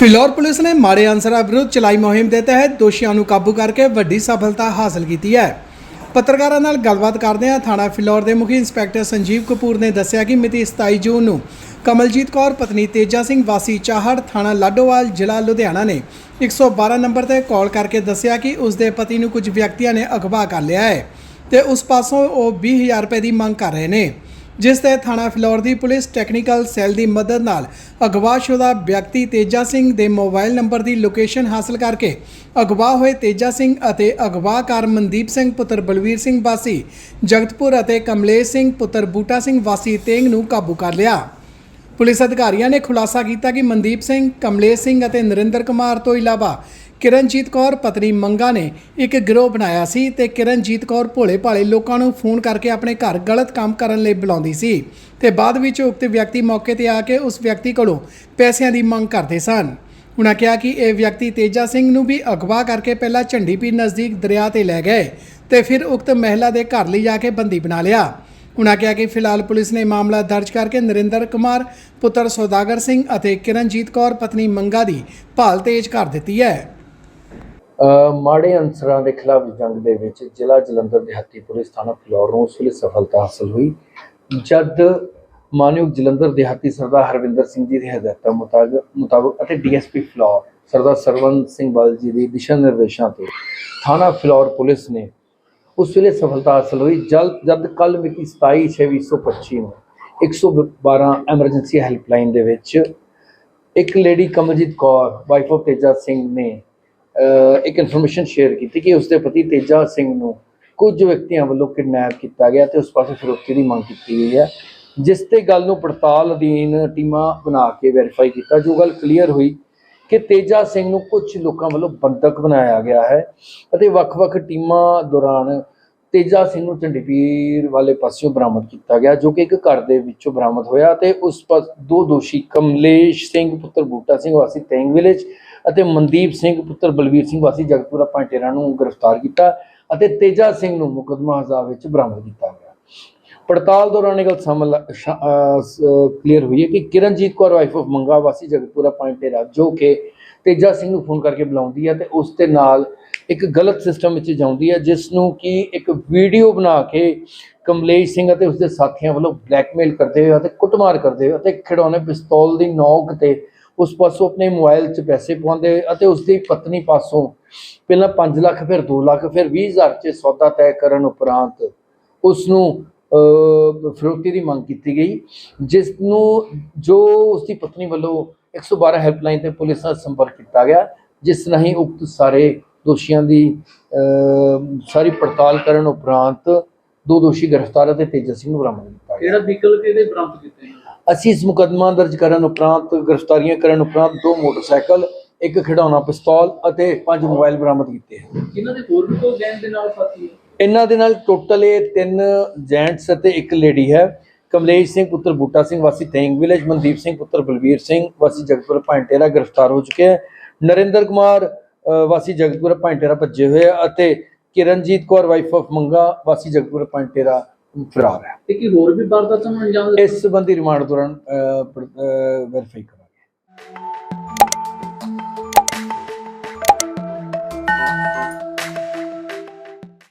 Phillaur police ਨੇ ਮਾੜੇ ਅਨਸਰਾਂ ਵਿਰੁੱਧ ਚਲਾਈ ਮੁਹਿੰਮ ਦੇ ਤਹਿਤ ਦੋਸ਼ੀਆਂ ਨੂੰ ਕਾਬੂ ਕਰਕੇ ਵੱਡੀ ਸਫਲਤਾ ਹਾਸਲ ਕੀਤੀ ਹੈ। ਪੱਤਰਕਾਰਾਂ ਨਾਲ ਗੱਲਬਾਤ ਕਰਦਿਆਂ ਥਾਣਾ ਫਿਲੌਰ ਦੇ ਮੁਖੀ ਇੰਸਪੈਕਟਰ ਸੰਜੀਵ ਕਪੂਰ ਨੇ ਦੱਸਿਆ ਕਿ ਮਿਤੀ 27 ਜੂਨ ਨੂੰ ਕਮਲਜੀਤ ਕੌਰ, ਪਤਨੀ ਤੇਜਾ ਸਿੰਘ, ਵਾਸੀ ਚਾਹੜ ਥਾਣਾ ਲਾਡੋਵਾਲ, ਜ਼ਿਲ੍ਹਾ ਲੁਧਿਆਣਾ ਨੇ 112 ਨੰਬਰ ਤੇ ਕਾਲ ਕਰਕੇ ਦੱਸਿਆ ਕਿ ਉਸ ਦੇ ਪਤੀ ਨੂੰ ਕੁਝ ਵਿਅਕਤੀਆਂ ਨੇ ਅਗਵਾ ਕਰ ਲਿਆ ਹੈ ਤੇ ਉਸ ਪਾਸੋਂ ਉਹ 20000 ਰੁਪਏ ਦੀ ਮੰਗ ਕਰ ਰਹੇ ਨੇ। ਜਿਸ ਤੇ ਥਾਣਾ ਫਿਲੌਰ ਦੀ ਪੁਲਿਸ ਟੈਕਨੀਕਲ ਸੈੱਲ ਦੀ ਮਦਦ ਨਾਲ ਅਗਵਾਸ਼ੁਦਾ ਵਿਅਕਤੀ ਤੇਜਾ ਸਿੰਘ ਦੇ ਮੋਬਾਈਲ ਨੰਬਰ ਦੀ ਲੋਕੇਸ਼ਨ ਹਾਸਲ ਕਰਕੇ ਅਗਵਾ ਹੋਏ ਤੇਜਾ ਸਿੰਘ ਅਤੇ ਅਗਵਾਕਾਰ ਮਨਦੀਪ ਸਿੰਘ, ਪੁੱਤਰ ਬਲਵੀਰ ਸਿੰਘ ਵਾਸੀ, ਜਗਤਪੁਰ ਅਤੇ ਕਮਲੇਸ਼ ਸਿੰਘ, ਪੁੱਤਰ ਬੂਟਾ ਸਿੰਘ ਵਾਸੀ ਤੇਂਗ ਨੂੰ ਕਾਬੂ ਕਰ ਲਿਆ। ਪੁਲਿਸ ਅਧਿਕਾਰੀਆਂ ਨੇ ਖੁਲਾਸਾ ਕੀਤਾ ਕਿ ਮਨਦੀਪ ਸਿੰਘ, ਕਮਲੇਸ਼ ਸਿੰਘ ਅਤੇ ਨਰਿੰਦਰ ਕੁਮਾਰ ਤੋਂ ਇਲਾਵਾ ਕਿਰਨਜੀਤ ਕੌਰ, ਪਤਨੀ ਮੰਗਾ ਨੇ ਇੱਕ ਗਿਰੋਹ ਬਣਾਇਆ ਸੀ ਤੇ ਕਿਰਨਜੀਤ ਕੌਰ ਭੋਲੇ ਭਾਲੇ ਲੋਕਾਂ ਨੂੰ ਫੋਨ ਕਰਕੇ ਆਪਣੇ ਘਰ ਗਲਤ ਕੰਮ ਕਰਨ ਲਈ ਬੁਲਾਉਂਦੀ ਸੀ ਤੇ ਬਾਅਦ ਵਿੱਚ ਉਕਤ ਵਿਅਕਤੀ ਮੌਕੇ ਤੇ ਆ ਕੇ ਉਸ ਵਿਅਕਤੀ ਕੋਲੋਂ ਪੈਸਿਆਂ ਦੀ ਮੰਗ ਕਰਦੇ ਸਨ। ਉਨ੍ਹਾਂ ਕਿਹਾ ਕਿ ਇਹ ਵਿਅਕਤੀ ਤੇਜਾ ਸਿੰਘ ਨੂੰ ਵੀ ਅਗਵਾ ਕਰਕੇ ਪਹਿਲਾਂ ਝੰਡੀਪੀਰ ਨਜ਼ਦੀਕ ਦਰਿਆ ਤੇ ਲੈ ਗਏ ਤੇ ਫਿਰ ਉਕਤ ਮਹਿਲਾ ਦੇ ਘਰ ਲਈ ਜਾ ਕੇ ਬੰਦੀ ਬਣਾ ਲਿਆ। ਉਨ੍ਹਾਂ ਕਿਹਾ ਕਿ ਫਿਲਹਾਲ ਪੁਲਿਸ ਨੇ ਮਾਮਲਾ ਦਰਜ ਕਰਕੇ ਨਰਿੰਦਰ ਕੁਮਾਰ, ਪੁੱਤਰ ਸੌਦਾਗਰ ਸਿੰਘ ਅਤੇ ਕਿਰਨਜੀਤ ਕੌਰ, ਪਤਨੀ ਮੰਗਾ ਦੀ ਭਾਲ ਤੇਜ਼ ਕਰ ਦਿੱਤੀ ਹੈ। ਮਾੜੇ ਅਨਸਰਾਂ ਦੇ ਖਿਲਾਫ ਜੰਗ ਦੇ ਵਿੱਚ ਜ਼ਿਲ੍ਹਾ ਜਲੰਧਰ ਦਿਹਾਤੀ ਪੁਲਿਸ ਥਾਣਾ ਫਲੋਰ ਨੂੰ ਉਸ ਵੇਲੇ ਸਫਲਤਾ ਹਾਸਲ ਹੋਈ। ਜਦ ਮਾਨਯੋਗ ਜਲੰਧਰ ਦਿਹਾਤੀ ਸਰਦਾਰ ਹਰਵਿੰਦਰ ਸਿੰਘ ਜੀ ਦੀ ਹਦਾਇਤਾਂ ਮੁਤਾਬਕ ਮੁਤਾਬਕ ਅਤੇ ਡੀਐਸਪੀ ਫਲੋਰ ਸਰਦਾਰ ਸਰਵਨ ਸਿੰਘ ਬਲ ਜੀ ਦੀ ਦਿਸ਼ਾ ਨਿਰਦੇਸ਼ਾਂ ਤੇ ਥਾਣਾ ਫਲੋਰ ਪੁਲਿਸ ਨੇ ਉਸ ਵੇਲੇ ਸਫਲਤਾ ਹਾਸਲ ਹੋਈ। ਜਦ ਜਦ ਕੱਲ ਮਿਤੀ 27/6/2025 ਨੂੰ 112 ਐਮਰਜੈਂਸੀ ਹੈਲਪਲਾਈਨ ਦੇ ਵਿੱਚ ਇੱਕ lady Kamaljit Kaur wife of Teja Singh ਨੇ ਇੱਕ ਇਨਫੋਰਮੇਸ਼ਨ ਸ਼ੇਅਰ ਕੀਤੀ ਕਿ ਉਸਦੇ ਪਤੀ ਤੇਜਾ ਸਿੰਘ ਨੂੰ ਕੁਝ ਵਿਅਕਤੀਆਂ ਵੱਲੋਂ ਕਿਡਨੈਪ ਕੀਤਾ ਗਿਆ ਤੇ ਉਸ ਪਾਸੇ ਫਿਰੋਤੀ ਦੀ ਮੰਗ ਕੀਤੀ ਗਈ ਹੈ, ਜਿਸ ਤੇ ਗੱਲ ਨੂੰ ਪੜਤਾਲ ਅਧੀਨ ਟੀਮਾਂ ਬਣਾ ਕੇ ਵੈਰੀਫਾਈ ਕੀਤਾ। ਜੋ ਗੱਲ ਕਲੀਅਰ ਹੋਈ ਕਿ ਤੇਜਾ ਸਿੰਘ ਨੂੰ ਕੁਝ ਲੋਕਾਂ ਵੱਲੋਂ ਬੰਦਕ ਬਣਾਇਆ ਗਿਆ ਹੈ ਅਤੇ ਵੱਖ-ਵੱਖ ਟੀਮਾਂ ਦੌਰਾਨ ਤੇਜਾ ਸਿੰਘ ਨੂੰ ਝੰਡੀਪੀਰ ਵਾਲੇ ਪਾਸਿਓਂ ਬਰਾਮਦ ਕੀਤਾ ਗਿਆ, ਜੋ ਕਿ ਇੱਕ ਘਰ ਦੇ ਵਿੱਚੋਂ ਬਰਾਮਦ ਹੋਇਆ ਤੇ ਉਸ ਪਾਸ ਦੋ ਦੋਸ਼ੀ ਕਮਲੇਸ਼ ਸਿੰਘ, ਪੁੱਤਰ ਬੂਟਾ ਸਿੰਘ ਵਾਸੀ ਤੈਂਗ ਵਿਲੇਜ ਅਤੇ ਮਨਦੀਪ ਸਿੰਘ, ਪੁੱਤਰ ਬਲਵੀਰ ਸਿੰਘ ਵਾਸੀ ਜਗਤਪੁਰਾ ਪਾਂਟੇਰਾ ਨੂੰ ਗ੍ਰਿਫਤਾਰ ਕੀਤਾ ਅਤੇ ਤੇਜਾ ਸਿੰਘ ਨੂੰ ਮੁਕਦਮਾ ਹਜ਼ਾਰ ਵਿੱਚ ਬਰਾਮਦ ਕੀਤਾ ਗਿਆ। ਪੜਤਾਲ ਦੌਰਾਨ ਇਹ ਗੱਲ ਸਾਹਮਣੇ ਕਲੀਅਰ ਹੋਈ ਹੈ ਕਿ ਕਿਰਨਜੀਤ ਕੌਰ ਵਾਈਫ ਆਫ ਮੰਗਾ ਵਾਸੀ ਜਗਤਪੁਰਾ ਪਾਂਟੇਰਾ ਜੋ ਕਿ ਤੇਜਾ ਸਿੰਘ ਨੂੰ ਫੋਨ ਕਰਕੇ ਬੁਲਾਉਂਦੀ ਹੈ ਤੇ ਉਸ ਦੇ ਨਾਲ ਇੱਕ ਗਲਤ ਸਿਸਟਮ ਵਿੱਚ ਜਾਂਦੀ ਹੈ, ਜਿਸ ਨੂੰ ਕਿ ਇੱਕ ਵੀਡੀਓ ਬਣਾ ਕੇ ਕਮਲੇਸ਼ ਸਿੰਘ ਅਤੇ ਉਸਦੇ ਸਾਥੀਆਂ ਵੱਲੋਂ ਬਲੈਕਮੇਲ ਕਰਦੇ ਹੋਏ ਅਤੇ ਕੁੱਟਮਾਰ ਕਰਦੇ ਹੋਏ ਅਤੇ ਖਿਡੌਣੇ ਪਿਸਤੌਲ ਦੀ ਨੌਕ ਤੇ ਉਸ ਪਾਸੋਂ ਆਪਣੇ ਮੋਬਾਈਲ 'ਚ ਪੈਸੇ ਪਾਉਂਦੇ ਅਤੇ ਉਸਦੀ ਪਤਨੀ ਪਾਸੋਂ ਪਹਿਲਾਂ 5 ਲੱਖ ਫਿਰ 2 ਲੱਖ ਫਿਰ 20000 'ਚ ਸੌਦਾ ਤੈਅ ਕਰਨ ਉਪਰੰਤ ਉਸ ਨੂੰ ਅਹ, ਦੀ ਮੰਗ ਕੀਤੀ ਗਈ ਜਿਸ ਨੂੰ ਜੋ ਉਸਦੀ ਪਤਨੀ ਵੱਲੋਂ 112 ਹੈਲਪਲਾਈਨ ਤੇ ਪੁਲਿਸ ਨਾਲ ਸੰਪਰਕ ਕੀਤਾ ਗਿਆ ਜਿਸ ਰਾਹੀਂ ਉਕਤ ਸਾਰੇ ਦੋਸ਼ੀਆਂ ਦੀ ਸਾਰੀ ਪੜਤਾਲ ਕਰਨ ਉਪਰੰਤ ਦੋ ਦੋਸ਼ੀ ਗ੍ਰਿਫਤਾਰ ਅਤੇ ਤੇਜਸ ਸਿੰਘ ਨੂੰ ਬਰਾਮਦ ਕੀਤਾ ਗਿਆ। ਕਿਹੜਾ ਵਹੀਕਲ ਕਿਹਦੇ ਬਰਾਮਦ ਕੀਤੇ ਅਸੀਂ ਇਸ ਮੁਕੱਦਮਾ ਦਰਜ ਕਰਨ ਉਪਰੰਤ ਗ੍ਰਿਫਤਾਰੀਆਂ ਕਰਨ ਉਪਰੰਤ ਦੋ ਮੋਟਰਸਾਈਕਲ ਇੱਕ ਖਿਡੌਣਾ ਪਿਸਤੌਲ ਅਤੇ ਪੰਜ ਮੋਬਾਈਲ ਬਰਾਮਦ ਕੀਤੇ ਹਨ। ਜਿਨ੍ਹਾਂ ਦੇ ਹੋਰ ਵੀ ਕੋਈ ਗੈਂਗ ਦੇ ਨਾਲ ਸਾਥੀ ਹੈ? ਇਹਨਾਂ ਦੇ ਨਾਲ ਟੋਟਲ ਇਹ ਤਿੰਨ ਜੈਂਟਸ ਅਤੇ ਇੱਕ ਲੇਡੀ ਹੈ। ਕਮਲੇਸ਼ ਸਿੰਘ ਪੁੱਤਰ ਬੂਟਾ ਸਿੰਘ ਵਾਸੀ ਤੈਂਗ ਵਿਲੇਜ ਮਨਦੀਪ ਸਿੰਘ ਪੁੱਤਰ ਬਲਵੀਰ ਸਿੰਘ ਵਾਸੀ ਜਗਤਪੁਰ ਭਾਂਟੇਰਾ ਗ੍ਰਿਫਤਾਰ ਹੋ ਚੁੱਕੇ ਹੈ ਨਰਿੰਦਰ ਕੁਮਾਰ ਵਾਸੀ ਜਗਤਪੁਰ ਭਾਂਟੇਰਾ ਭੱਜੇ ਹੋਏ ਅਤੇ ਕਿਰਨਜੀਤ ਕੌਰ ਵਾਈਫ ਆਫ ਮੰਗਾ ਵਾਸੀ ਜਗਤਪੁਰ ਭਾਂਟੇਰਾ ਫਰਾਰ ਹੈ। ਤੇ ਕੀ ਹੋਰ ਵੀ ਵਾਰਦਾਤਾਂ ਨੂੰ ਅੰਜਾਮ ਇਸ ਸੰਬੰਧੀ ਰਿਮਾਂਡ ਦੌਰਾਨ ਵੈਰੀਫਾਈ ਕਰਾਂਗੇ।